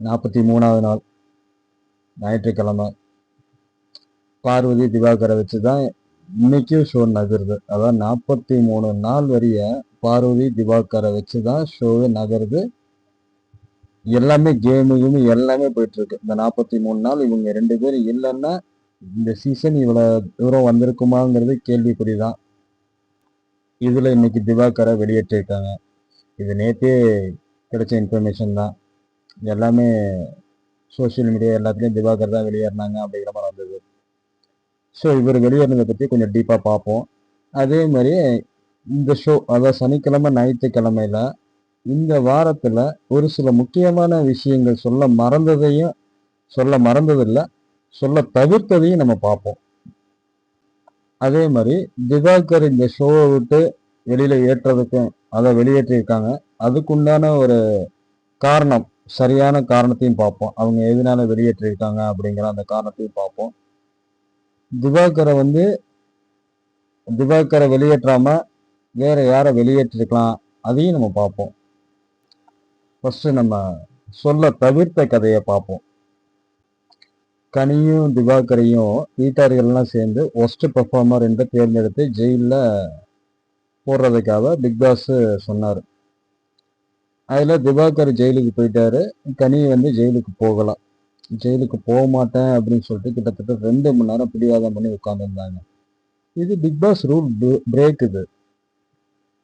நாற்பத்தி மூணாவது நாள் ஞாயிற்றுக்கிழமை. பார்வதி திவாகரை வச்சு தான் இன்னைக்கும் ஷோ நகருது. அதான் நாற்பத்தி மூணு நாள் வரைய பார்வதி திவாகரை வச்சு தான் ஷோவே நகருது. எல்லாமே கேமு கேமு எல்லாமே போயிட்டு இருக்கு இந்த நாற்பத்தி மூணு நாள் இவங்க ரெண்டு பேரும் இல்லைன்னா இந்த சீசன் இவ்வளோ தூரம் வந்திருக்குமாங்கிறது கேள்விக்குறி தான் இதில் இன்னைக்கு திவாகரை வெளியேற்றிருக்காங்க. இது நேற்றே கிடைச்ச இன்ஃபர்மேஷன் தான். எல்லாமே சோஷியல் மீடியா எல்லாத்துலேயும் திவாகர் தான் வெளியேறினாங்க அப்படிங்கிற மாதிரி வந்தது. ஸோ இவர் வெளியேறினதை பற்றி கொஞ்சம் டீப்பாக பார்ப்போம். அதே மாதிரி இந்த ஷோ அதாவது சனிக்கிழமை ஞாயிற்றுக்கிழமையில இந்த வாரத்தில் ஒரு சில முக்கியமான விஷயங்கள் சொல்ல மறந்ததையும் சொல்ல மறந்ததில்லை சொல்ல தவிர்த்ததையும் நம்ம பார்ப்போம். அதே மாதிரி திவாகர் இந்த ஷோவை விட்டு வெளியில் ஏற்றுறதுக்கும் அதை வெளியேற்றியிருக்காங்க அதுக்குண்டான ஒரு காரணம் சரியான காரணத்தையும் பார்ப்போம். அவங்க எதனால வெளியேற்றிருக்காங்க அப்படிங்கிற அந்த காரணத்தையும் பார்ப்போம். திவாகரை வந்து திவாகரை வெளியேற்றாம வேற யாரை வெளியேற்றிருக்கலாம் அதையும் நம்ம பார்ப்போம். ஃபர்ஸ்ட் நம்ம சொல்ல தவிர்த்த கதையை பார்ப்போம். கனியும் திவாகரையும் வீட்டார்கள்லாம் சேர்ந்து ஒஸ்ட் பெர்ஃபார்மர் என்று தேர்ந்தெடுத்து ஜெயிலில் போடுறதுக்காக பிக் பாஸ் சொன்னார். அதில் திவாகர் ஜெயிலுக்கு போயிட்டாரு. கனி வந்து ஜெயிலுக்கு போகலாம். ஜெயிலுக்கு போக மாட்டேன் அப்படின்னு சொல்லிட்டு கிட்டத்தட்ட ரெண்டு மணி நேரம் பிடிவாதம் பண்ணி உட்காந்துருந்தாங்க இது பிக் பாஸ் ரூல் பிரேக் இது.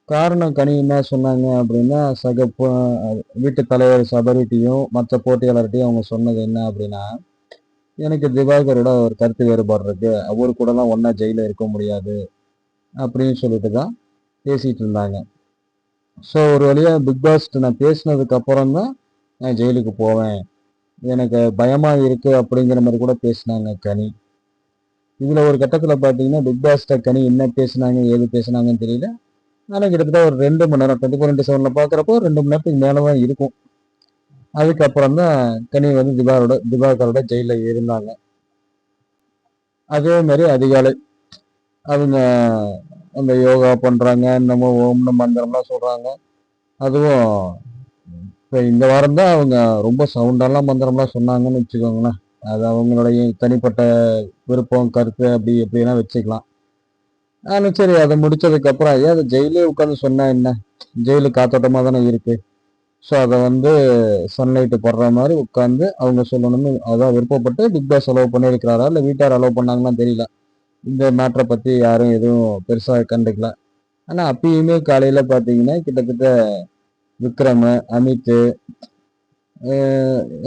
காரணம் கனி என்ன சொன்னாங்க அப்படின்னா சக வீட்டு தலைவர் சபரிட்டியும் மற்ற போட்டியாளர்கிட்டையும் அவங்க சொன்னது என்ன அப்படின்னா எனக்கு திவாகரோட ஒரு கருத்து வேறுபாடு இருக்கு. அவர் கூடலாம் ஒன்றா ஜெயிலில் இருக்க முடியாது அப்படின்னு சொல்லிட்டு தான் பேசிகிட்டு இருந்தாங்க. ஸோ ஒரு வழியாக பிக் பாஸ்ட்டு நான் பேசினதுக்கு அப்புறம் தான் நான் ஜெயிலுக்கு போவேன். எனக்கு பயமாக இருக்கு அப்படிங்கிற மாதிரி கூட பேசினாங்க கனி. இதில் ஒரு கட்டத்தில் பார்த்தீங்கன்னா பிக் பாஸ்ட்டை கனி என்ன பேசினாங்க ஏது பேசினாங்கன்னு தெரியல. ஆனால் கிட்டத்தட்ட ஒரு ரெண்டு மணி நேரம் டுவெண்ட்டி ஃபோர் இன்ட்டு பார்க்குறப்போ ரெண்டு மணி நேரத்துக்கு மேலதான் இருக்கும். அதுக்கப்புறம் தான் கனி வந்து திபாரோட திபாகரோட ஜெயிலில் இருந்தாங்க அதே மாதிரி அதிகாலை. அவங்க அந்த யோகா பண்ணுறாங்க என்னமோ ஓம்னு மந்திரம்லாம் சொல்கிறாங்க அதுவும் இப்போ இந்த வாரம் தான் அவங்க ரொம்ப சவுண்டெல்லாம் மந்திரம்லாம் சொன்னாங்கன்னு வச்சுக்கோங்களேன். அது அவங்களுடைய தனிப்பட்ட விருப்பம் கருத்து அப்படி எப்படின்னா வச்சுக்கலாம். ஆனால் சரி அதை முடிச்சதுக்கப்புறம் ஐயா ஏன் அதை ஜெயிலே உட்காந்து சொன்னா என்ன? ஜெயிலு காத்தோட்டமாக தானே இருக்குது ஸோ அதை வந்து சன்லைட்டு படுற மாதிரி உட்காந்து அவங்க சொல்லணும்னு அதான் விருப்பப்பட்டு பிக் பாஸ் அலோவ் பண்ணியிருக்கிறாரா இல்லை வீட்டார் அலோவ் பண்ணாங்கன்னு தெரியல. இந்த மேட்ரை பற்றி யாரும் எதுவும் பெருசாக கண்டுக்கல. ஆனால் அப்பயுமே காலையில் பார்த்தீங்கன்னா கிட்டத்தட்ட விக்ரம் அமித்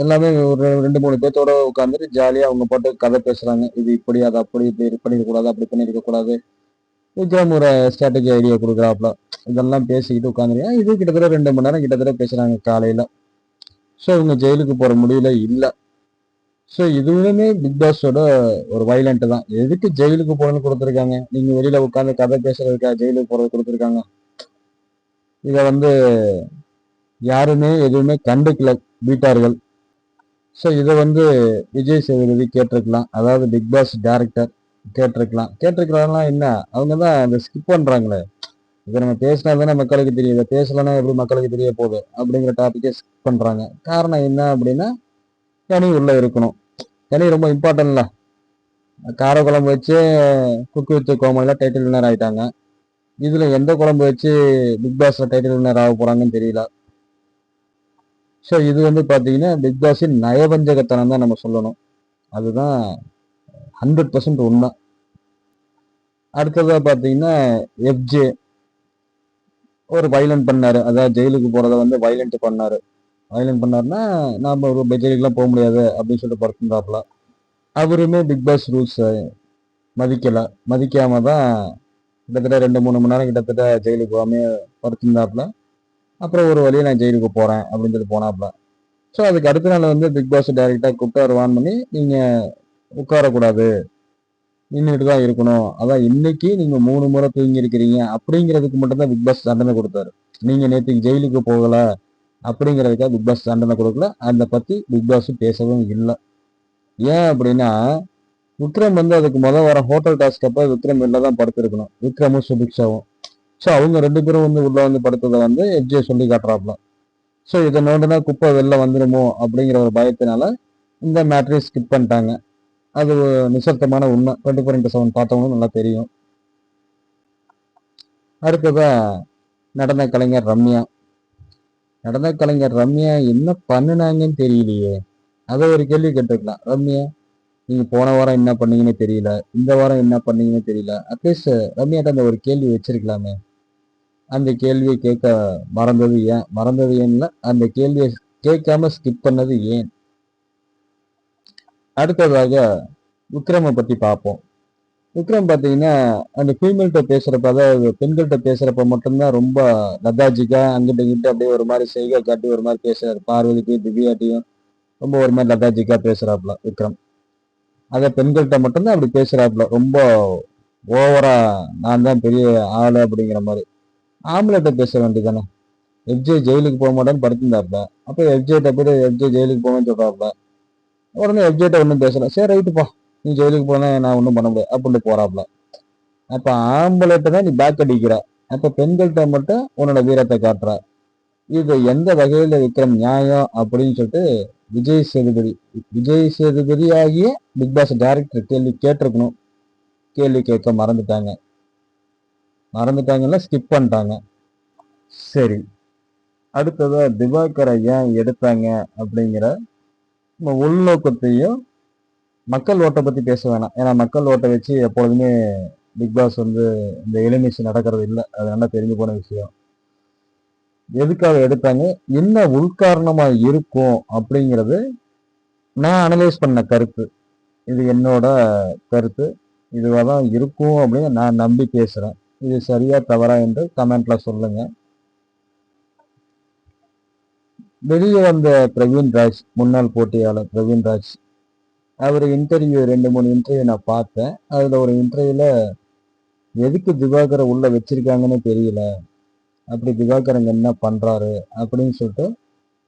எல்லாமே ஒரு ரெண்டு மூணு பேர்த்தோட உட்காந்துட்டு ஜாலியாக அவங்க பாட்டு கதை பேசுகிறாங்க இது இப்படி அது அப்படி இப்படி பண்ணிடக்கூடாது அப்படி பண்ணியிருக்கக்கூடாது விக்ரம் ஒரு ஸ்ட்ராட்டஜி ஐடியா கொடுக்குறாப்புல. இதெல்லாம் பேசிக்கிட்டு உட்காந்துருக்கா இது கிட்டத்தட்ட ரெண்டு மணி நேரம் கிட்டத்தட்ட பேசுகிறாங்க காலையில். ஸோ இவங்க ஜெயிலுக்கு போகிற முடியல இல்லை. ஸோ இதுவுமே பிக் பாஸோட ஒரு வைலண்ட் தான். எதுக்கு ஜெயிலுக்கு போகணும்னு கொடுத்துருக்காங்க? நீங்க வெளியில உட்காந்து கதை பேசுறதுக்கா ஜெயிலுக்கு போறது கொடுத்துருக்காங்க. இதை வந்து யாருமே எதுவுமே கண்டுக்கல வீட்டார்கள். ஸோ இதை வந்து விஜய் சேதுபதி கேட்டிருக்கலாம். அதாவது பிக் பாஸ் டேரக்டர் கேட்டிருக்கலாம். கேட்டிருக்கலாம்னா என்ன? அவங்க தான் இந்த ஸ்கிப் பண்றாங்களே. இதை நம்ம பேசினா தானே மக்களுக்கு தெரியும். இதை பேசலைன்னா எப்படி மக்களுக்கு தெரிய போகுது? அப்படிங்கிற டாபிக்கே ஸ்கிப் பண்றாங்க. காரணம் என்ன அப்படின்னா கனி உள்ளே இருக்கணும். கனி ரொம்ப இம்பார்ட்டண்ட்டில் கார குழம்பு வச்சு குக்கு வித்து கோமலில் டைட்டில் வின்னர் ஆகிட்டாங்க இதில் எந்த குழம்பு வச்சு பிக் பாஸில் டைட்டில் வின்னர் ஆக போகிறாங்கன்னு தெரியல. ஸோ இது வந்து பார்த்தீங்கன்னா பிக் பாஸின் நயவஞ்சகத்தனம் தான் நம்ம சொல்லணும். அதுதான் ஹண்ட்ரட் பர்சன்ட் உண்மை. அடுத்ததாக பார்த்தீங்கன்னா எஃப்ஜே ஒரு வைலண்ட் பண்ணார். அதாவது ஜெயிலுக்கு போகிறத வந்து வைலண்ட் பண்ணார். வயலன் பண்ணாருன்னா நாம் ஒரு ஜெயிலுக்குலாம் போக முடியாது அப்படின்னு சொல்லிட்டு படுத்திருந்தாப்புல. அவருமே பிக் பாஸ் ரூல்ஸை மதிக்கலை. மதிக்காமல் தான் கிட்டத்தட்ட ரெண்டு மூணு மணி நேரம் கிட்டத்தட்ட ஜெயிலுக்கு போகாம படுத்திருந்தாப்புல. அப்புறம் ஒரு வழியை நான் ஜெயிலுக்கு போகிறேன் அப்படின்னு சொல்லி போனாப்புல. ஸோ அதுக்கு அடுத்த நாள் வந்து பிக் பாஸ் டைரெக்டாக கூப்பிட்டு அவர் வான் பண்ணி நீங்கள் உட்காரக்கூடாது. நின்றுட்டு தான் இருக்கணும். அதான் இன்னைக்கு நீங்கள் மூணு முறை தூங்கி இருக்கிறீங்க அப்படிங்கிறதுக்கு மட்டும்தான் பிக் பாஸ் தண்டனை கொடுத்தாரு. நீங்கள் நேற்றுக்கு ஜெயிலுக்கு போகலை. அப்படிங்கிறதுக்காக பிக் பாஸ் தண்டனை கொடுக்கல. அதை பற்றி பிக் பாஸும் பேசவும் இல்லை. ஏன் அப்படின்னா விக்ரம் வந்து அதுக்கு முதல் வர ஹோட்டல் டாஸ்க் அப்போ விக்ரம் வெளில தான் படுத்திருக்கணும். விக்ரமும் சுபிக்ஷாவும். ஸோ அவங்க ரெண்டு பேரும் வந்து உள்ளே வந்து படுத்ததை வந்து எஃப்ஜே சொல்லி காட்டுறாப்புல. ஸோ இதை நோண்டுனா குப்பை வெளில வந்துடுமோ அப்படிங்கிற ஒரு பயத்தினால இந்த மேட்ரையும் ஸ்கிப் பண்ணிட்டாங்க. அது நிசப்தமான உண்மை. டுவெண்ட்டி ஃபோர் இன்ட்டு செவன் பார்த்தவங்களும் நல்லா தெரியும். அடுத்ததாக நடன கலைஞர் ரம்யா. நடன கலைஞர் ரம்யா என்ன பண்ணுனாங்கன்னு தெரியலையே. அதை ஒரு கேள்வி கேட்டுருக்கலாம். ரம்யா நீங்க போன வாரம் என்ன பண்ணீங்கன்னு தெரியல. இந்த வாரம் என்ன பண்ணீங்கன்னு தெரியல. அட்லீஸ்ட் ரம்யாட்ட அந்த ஒரு கேள்வி வச்சிருக்கலாமே. அந்த கேள்வியை கேட்க மறந்தது ஏன்? மறந்தது ஏன்ல அந்த கேள்வியை கேட்காம ஸ்கிப் பண்ணது ஏன்? அடுத்ததாக விக்ரமை பத்தி பார்ப்போம். விக்ரம் பார்த்தீங்கன்னா அந்த ஃபீமேல்கிட்ட பேசுகிறப்ப அதாவது பெண்கள்கிட்ட பேசுகிறப்ப மட்டும்தான் ரொம்ப லதாஜிக்கா அங்கிட்ட இங்கிட்ட அப்படியே ஒரு மாதிரி செய்கை காட்டி ஒரு மாதிரி பேசுகிறார் பார்வதிக்கும் திவ்யாட்டியும் ரொம்ப ஒரு மாதிரி லதாஜிக்கா பேசுகிறாப்புல விக்ரம். அதை பெண்கள்கிட்ட மட்டும்தான் அப்படி பேசுகிறாப்புல ரொம்ப ஓவரா நான் தான் பெரிய ஆள் அப்படிங்கிற மாதிரி. ஆம்பளைகிட்ட பேச வேண்டியதானே எஃப்ஜே ஜெயிலுக்கு போக மாட்டேன்னு படுத்திருந்தாப்புல. அப்போ எஃப்ஜேட்ட போய் எஃப்ஜே ஜெயிலுக்கு போவேன்னு சொல்கிறாப்புல உடனே எஃப்ஜேட்ட ஒன்றும் பேசல. சரி ரைட்டுப்பா நீ ஜெயிலுக்கு போனால் நான் ஒன்றும் பண்ண முடியாது. அப்படின்னு போகிறாப்புல அப்போ ஆம்பளைட்ட தான் நீ பேக் அடிக்கிற. அப்போ பெண்கள்கிட்ட மட்டும் உன்னோட வீரத்தை காட்டுற. இது எந்த வகையில் விக்ரம் நியாயம் அப்படின்னு சொல்லிட்டு விஜய் சேதுபதி விஜய் சேதுபதி ஆகிய பிக் பாஸ் டேரக்டர் கேள்வி கேட்டிருக்கணும். கேள்வி கேட்க மறந்துட்டாங்க. மறந்துட்டாங்கன்னா ஸ்கிப் பண்ணிட்டாங்க. சரி. அடுத்ததாக திவாகரை ஏன் எடுத்தாங்க அப்படிங்கிற நம்ம உள்நோக்கத்தையும் மக்கள் ஓட்டை பத்தி பேச வேணாம். ஏன்னா மக்கள் ஓட்டை வச்சு எப்பொழுதுமே பிக் பாஸ் வந்து இந்த எலிமினேஷன் நடக்கிறது இல்லை. அது நல்லா தெரிஞ்சு போன விஷயம். எதுக்காக எடுத்தாங்க? என்ன உள்காரணமா இருக்கும் அப்படிங்கிறது நான் அனலைஸ் பண்ண கருத்து. இது என்னோட கருத்து. இதுவாக தான் இருக்கும் அப்படின்னு நான் நம்பி பேசுகிறேன் இது சரியா தவறா என்று கமெண்ட்ல சொல்லுங்க. வெளியே வந்த பிரவீன் ராஜ் முன்னாள் போட்டியாளர் பிரவீன் ராஜ் அவர் இன்டர்வியூ ரெண்டு மூணு இன்டர்வியூ நான் பார்த்தேன். அதில் ஒரு இன்டர்வியூவில் எதுக்கு திவாகரை உள்ளே வச்சிருக்காங்கன்னு தெரியல. அப்படி திவாகரங்க என்ன பண்ணுறாரு அப்படின்னு சொல்லிட்டு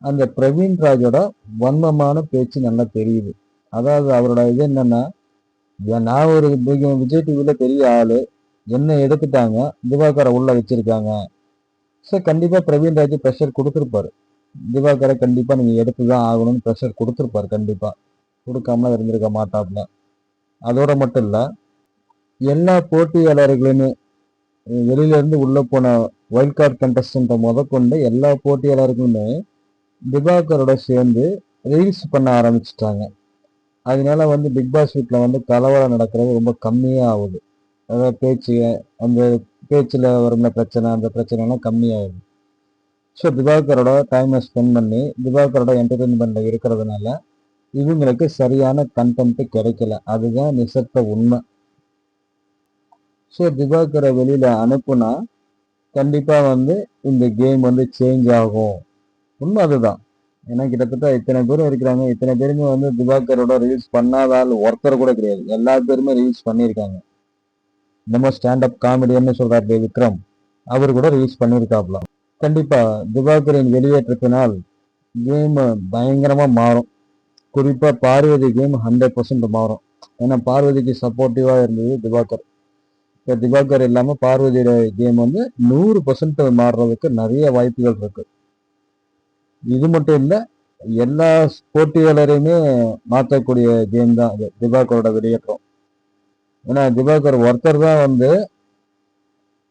அந்த பிரவீன் ராஜோட வன்மமான பேச்சு நல்லா தெரியுது. அதாவது அவரோட இது என்னென்னா நான் ஒரு விஜய் டிவியில் பெரிய ஆள். என்ன எடுத்துட்டாங்க? திவாகரை உள்ளே வச்சிருக்காங்க. ஸோ கண்டிப்பாக பிரவீன் ராஜ் ப்ரெஷர் கொடுத்துருப்பாரு. திவாகரை கண்டிப்பாக நீங்கள் எடுத்து தான் ஆகணும்னு ப்ரெஷர் கொடுத்துருப்பாரு கண்டிப்பாக கொடுக்காம இருந்திருக்க மாட்டாப்ல. அதோட மட்டும் இல்லை எல்லா போட்டியாளர்களுமே வெளியிலேருந்து உள்ளே போன வைல்ட் கார்டு கண்டஸ்டன்ட்டை முதற்கொண்டு எல்லா போட்டியாளர்களுமே திபாகரோட சேர்ந்து ரீல்ஸ் பண்ண ஆரம்பிச்சிட்டாங்க. அதனால வந்து பிக் பாஸ் வீட்டில் வந்து கலவரம் நடக்கிறது ரொம்ப கம்மியாக ஆகுது. அதாவது பேச்சு அந்த பேச்சில் வரும்ல பிரச்சனை அந்த பிரச்சனைலாம் கம்மியாகுது. ஸோ திபாகரோட டைமை ஸ்பெண்ட் பண்ணி திபாகரோட என்டர்டெயின்மெண்ட்டில் இருக்கிறதுனால இவங்களுக்கு சரியான கண்டென்ட் கிடைக்கல. அதுதான் நிசத்த உண்மை. ஸோ திவாகரை வெளியில் அனுப்புனா கண்டிப்பாக வந்து இந்த கேம் வந்து சேஞ்ச் ஆகும். உண்மை அதுதான். ஏன்னா கிட்டத்தட்ட இத்தனை பேரும் இருக்கிறாங்க. இத்தனை பேருமே வந்து திவாகரோட ரீல்ஸ் பண்ணாத ஆள் ஒருத்தர் கூட கிடையாது. எல்லா பேருமே ரீல்ஸ் பண்ணியிருக்காங்க. நம்ம ஸ்டாண்ட் அப் காமெடியன்னு சொல்றாரு விக்ரம். அவர் கூட ரீல்ஸ் பண்ணியிருக்காப்லாம் கண்டிப்பாக திவாகரின் வெளியேற்றத்தினால் கேம் பயங்கரமாக மாறும். குறிப்பாக பார்வதி கேம் ஹண்ட்ரட் பர்சன்ட் மாறும். ஏன்னா பார்வதிக்கு சப்போர்ட்டிவாக இருந்தது திவாகர். இப்போ திவாகர் இல்லாமல் பார்வதியோட கேம் வந்து நூறு பர்சன்ட் மாறுறதுக்கு நிறைய வாய்ப்புகள் இருக்கு. இது மட்டும் இல்லை எல்லா போட்டியாளரையுமே மாற்றக்கூடிய கேம் தான் அது திவாகரோட வெளியேற்றம். ஏன்னா திவாகர் ஒருத்தர் தான் வந்து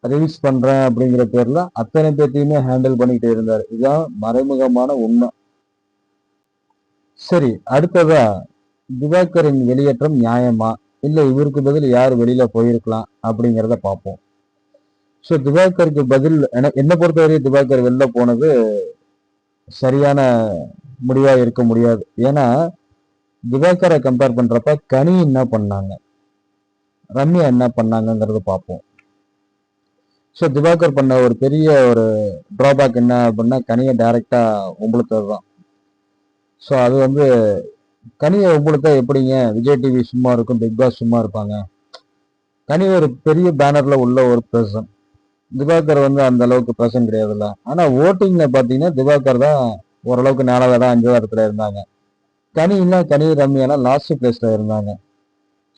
ரீல்ஸ் பண்ணுறேன் அப்படிங்கிற பேரில் அத்தனை பேர்த்தையுமே ஹேண்டில் பண்ணிக்கிட்டு இருந்தார். இதுதான் மறைமுகமான உண்மை. சரி அடுத்ததா திவாகரின் வெளியேற்றம் நியாயமா? இல்லை இவருக்கு பதில் யார் வெளியில போயிருக்கலாம் அப்படிங்கிறத பார்ப்போம். ஸோ திவாகருக்கு பதில் என்ன பொறுத்தவரையும் திவாகர் வெளில போனது சரியான முடிவா இருக்க முடியாது. ஏன்னா திவாகரை கம்பேர் பண்றப்ப கனி என்ன பண்ணாங்க? ரம்யா என்ன பண்ணாங்கங்கிறத பார்ப்போம். ஸோ திவாகர் பண்ண ஒரு பெரிய ஒரு ட்ராபேக் என்ன அப்படின்னா கனியை டைரக்டா உங்களுக்கு தான் ஸோ அது வந்து கனியை உங்களுக்கு எப்படிங்க? விஜய் டிவி சும்மா இருக்கும் பிக் பாஸ் சும்மா இருப்பாங்க. கனி ஒரு பெரிய பேனர்ல உள்ள ஒரு பர்சன் திவாகர் வந்து அந்த அளவுக்கு பர்சன் கிடையாதுல்ல. ஆனா ஓட்டிங்ல பாத்தீங்கன்னா திவாகர் தான் ஓரளவுக்கு நாலாவது இடம் அஞ்சாவது இடத்துல இருந்தாங்க. கனின்னா கனி ரம்யானா லாஸ்ட் பிளேஸ்ல இருந்தாங்க.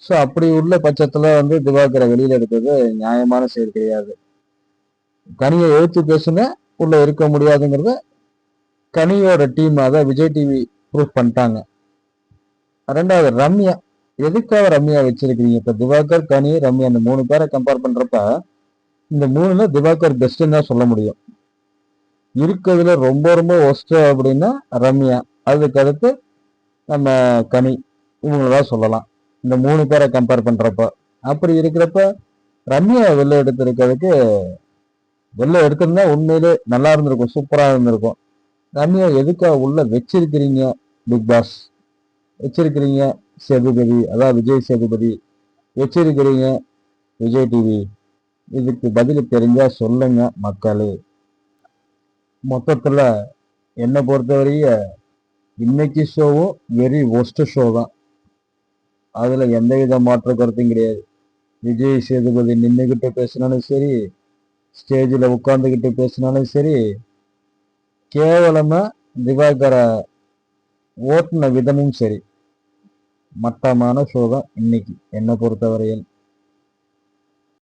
ஸோ அப்படி உள்ள பட்சத்துல வந்து திவாகரை வெளியில எடுத்தது நியாயமான செயல் கிடையாது. கனியை எழுத்து பேசுங்க உள்ள இருக்க முடியாதுங்கிறத கனியோட டீம் தான் விஜய் டிவி ப்ரூவ் பண்ணிட்டாங்க. ரெண்டாவது ரம்யா. எதுக்காக ரம்யா வச்சிருக்கீங்க இப்போ திவாகர் கனி ரம்யா இந்த மூணு பேரை கம்பேர் பண்ணுறப்ப இந்த மூணுல திவாகர் பெஸ்ட்டுன்னு தான் சொல்ல முடியும். இருக்கிறதுல ரொம்ப ரொம்ப ஒஸ்ட் அப்படின்னா ரம்யா. அதுக்கு அடுத்து நம்ம கனி. இவங்களதான் சொல்லலாம். இந்த மூணு பேரை கம்பேர் பண்ணுறப்ப அப்படி இருக்கிறப்ப ரம்யா வெளில எடுத்திருக்கிறதுக்கு வெளில எடுத்திருந்தா உண்மையிலே நல்லா இருந்திருக்கும். சூப்பராக இருந்திருக்கும். ரம்யா எதுக்காக உள்ள வச்சிருக்கிறீங்க பிக் பாஸ் வச்சிருக்கிறீங்க சேதுபதி. அதான் விஜய் சேதுபதி. வச்சிருக்கிறீங்க விஜய் டிவி இதுக்கு பதில் தெரிஞ்சா சொல்லுங்க மக்களே. மொத்தத்தில் என்னை பொறுத்தவரைய இன்னைக்கு ஷோவும் வெரி ஒஸ்ட் ஷோ தான். அதுல எந்தவித மாற்ற கருத்தும் கிடையாது. விஜய் சேதுபதி நின்றுக்கிட்டு பேசினாலும் சரி ஸ்டேஜில் உட்காந்துக்கிட்டு பேசினாலும் சரி கேவலமாக திவாகரை ஓட்டின விதமும் சரி. மட்டமான ஷோ தான் இன்னைக்கு. என்னை பொறுத்தவரையில்.